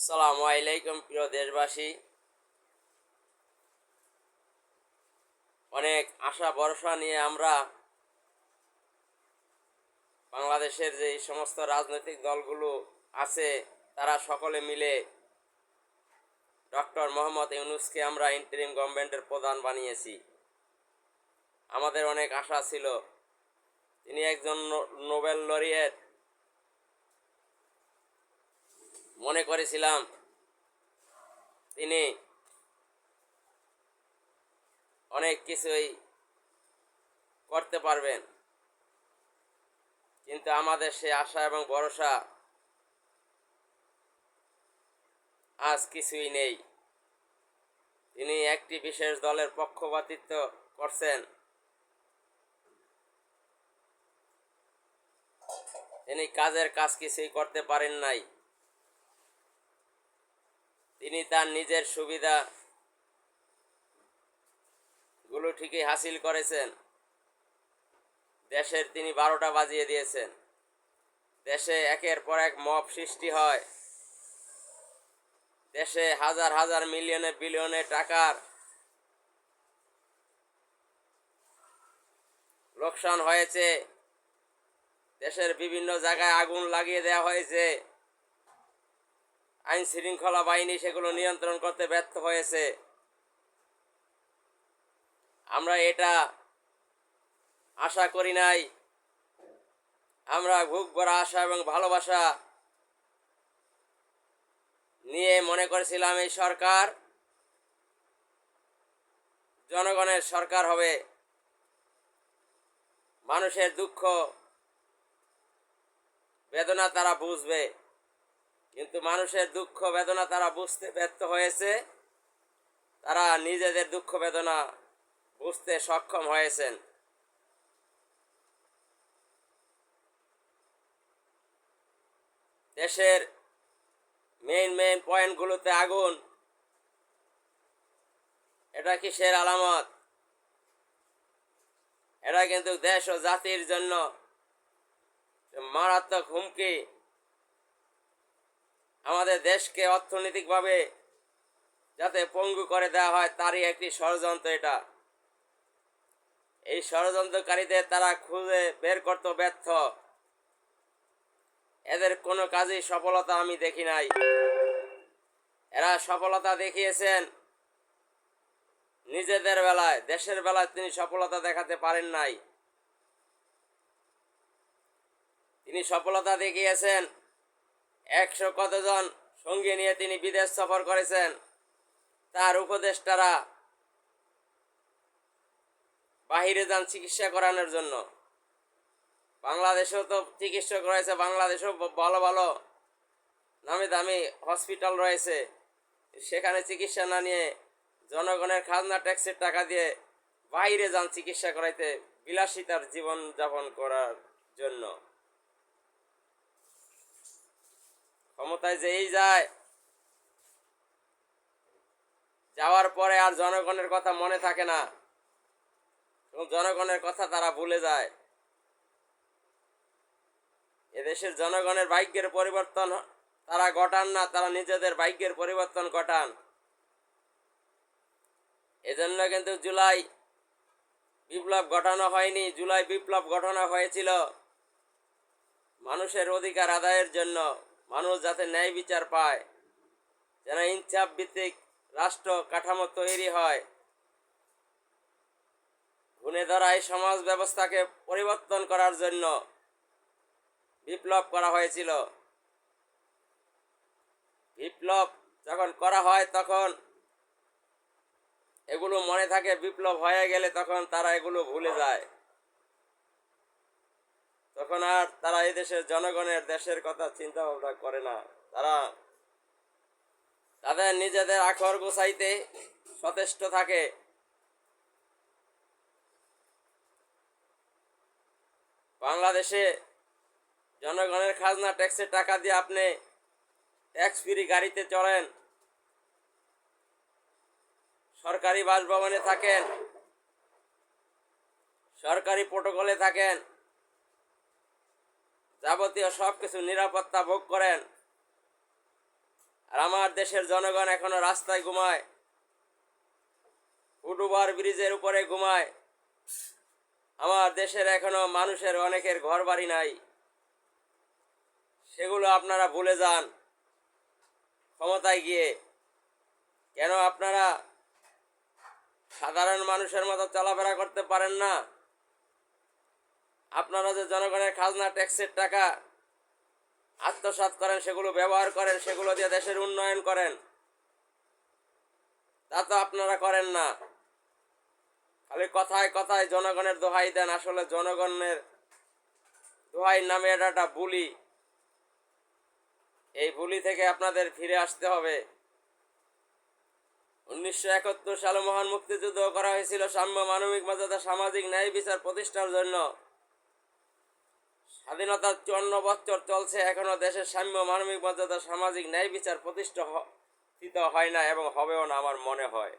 আসসালামু আলাইকুম, প্রিয় দেশবাসী। অনেক আশা, ভরসা নিয়ে আমরা বাংলাদেশের যে সমস্ত রাজনৈতিক দলগুলো আছে, তারা সকলে মিলে ডক্টর মোহাম্মদ ইউনুসকে আমরা ইন্টারিম গভর্নমেন্টের প্রধান বানিয়েছি। আমাদের অনেক আশা ছিল। তিনি একজন নোবেল লরিয়েট। মনে করেছিলাম। তিনি অনেক কিছুই করতে পারবেন। কিন্তু আমাদের সে আশা এবং ভরসা আজ কিছুই নেই। তিনি একটি বিশেষ দলের পক্ষপাতিত্ব করছেন। তিনি কাজের কাজ কিছুই করতে পারেন নাই। তিনি তার নিজের সুবিধা গুলো ঠিকই হাসিল করেছেন। দেশের তিনি বারোটা বাজিয়ে দিয়েছেন। দেশে একের পর এক মব সৃষ্টি হয়। দেশে হাজার হাজার মিলিয়নে বিলিয়নে টাকার লোকসান হয়েছে। দেশের বিভিন্ন জায়গায় আগুন লাগিয়ে দেওয়া হয়েছে। আইন শৃঙ্খলা বাহিনী সেগুলো নিয়ন্ত্রণ করতে ব্যর্থ হয়েছে। আমরা এটা আশা করি নাই। আমরা বুক ভরা আশা এবং ভালোবাসা নিয়ে মনে করেছিলাম এই সরকার জনগণের সরকার হবে। মানুষের দুঃখ, বেদনা তারা বুঝবে। কিন্তু মানুষের দুঃখ বেদনা তারা বুঝতে ব্যর্থ হয়েছে। তারা নিজেদের দুঃখ বেদনা বুঝতে সক্ষম হয়েছেন। দেশের মেইন মেইন পয়েন্টগুলোতে আগুন। এটা কিসের আলামত? এটা কিন্তু দেশ ও জাতির জন্য মারাত্মক হুমকি। আমাদের দেশকে অর্থনৈতিকভাবে যাতে পঙ্গু করে দেওয়া হয়, তারই একটি ষড়যন্ত্র এটা। এই ষড়যন্ত্রকারীদের তারা খুঁজে বের করতে ব্যর্থ। এদের কোনো কাজেই সফলতা আমি দেখি নাই। এরা সফলতা দেখিয়েছেন নিজেদের বেলায়, দেশের বেলায় তিনি সফলতা দেখাতে পারেন নাই। তিনি সফলতা দেখিয়েছেন একশো কতজন সঙ্গী নিয়ে তিনি বিদেশ সফর করেছেন? তার উপদেষ্টারা বাহিরে যান চিকিৎসা করানোর জন্য। বাংলাদেশেও তো চিকিৎসক রয়েছে, বাংলাদেশেও ভালো ভালো নামি দামি হসপিটাল রয়েছে। সেখানে চিকিৎসা না নিয়ে জনগণের খাজনা ট্যাক্সের টাকা দিয়ে বাইরে যান চিকিৎসা করাইতে বিলাসিতার জীবন যাপন করার জন্য। ক্ষমতায় যেই যায়। যাওয়ার পরে আর জনগণের কথা মনে থাকে না। এবং জনগণের কথা তারা ভুলে যায়। এদেশের জনগণের ভাগ্যের পরিবর্তন তারা ঘটান না, তারা নিজেদের ভাগ্যের পরিবর্তন ঘটান। এজন্য কিন্তু জুলাই বিপ্লব ঘটানো হয়নি। জুলাই বিপ্লব ঘটানো হয়েছিল মানুষের অধিকার আদায়ের জন্য। মানুষ যাতে ন্যায় বিচার পায়। যেন ইনসাফ ভিত্তিক রাষ্ট্র কাঠামো তৈরি হয়। ঘুণে ধরা এই সমাজ ব্যবস্থাকে পরিবর্তন করার জন্য বিপ্লব করা হয়েছিল। বিপ্লব যখন করা হয় তখন এগুলো মনে থাকে বিপ্লব হয়ে গেলে তখন তারা এগুলো ভুলে যায়। তখন আর তারা এই দেশের জনগণের দেশের কথা চিন্তা ভাবনা করে না। তারা তাদের নিজেদের আখর গোছাইতে সচেষ্ট থাকে। বাংলাদেশে জনগণের খাজনা, ট্যাক্সের টাকা দিয়ে আপনি ট্যাক্স ফ্রি গাড়িতে চড়েন, সরকারি বাসভবনে থাকেন, সরকারি প্রোটোকলে থাকেন যাবতীয় সব কিছু নিরাপত্তা ভোগ করেন। আর আমার দেশের জনগণ এখনও রাস্তায় ঘুমায়। ফুটওভার ব্রিজের উপরে ঘুমায়। আমার দেশের এখনও মানুষের অনেকের ঘর বাড়ি নাই। সেগুলো আপনারা ভুলে যান। ক্ষমতায় গিয়ে। কেন আপনারা সাধারণ মানুষের মতো চলাফেরা করতে পারেন না? আপনারা যে জনগণের খাজনা, ট্যাক্সের টাকা আত্মসাৎ করেন, সেগুলো ব্যবহার করেন, সেগুলো দিয়ে দেশের উন্নয়ন করেন, তা তো আপনারা করেন না। খালি কথায় কথায় জনগণের দোহাই দেন, আসলে জনগণের দোহাই নামে এটা বুলি। এই বুলি থেকে আপনাদের ফিরে আসতে হবে। উনিশশো একাত্তর সালে মহান মুক্তিযুদ্ধ করা হয়েছিল সাম্য মানবিক মর্যাদা, সামাজিক ন্যায় বিচার প্রতিষ্ঠার জন্য। স্বাধীনতার চুয়ান্ন বছর চলছে, এখনও দেশের সাম্য, মানবিক মর্যাদা, সামাজিক ন্যায় বিচার প্রতিষ্ঠা হয় না এবং হবেও না আমার মনে হয়।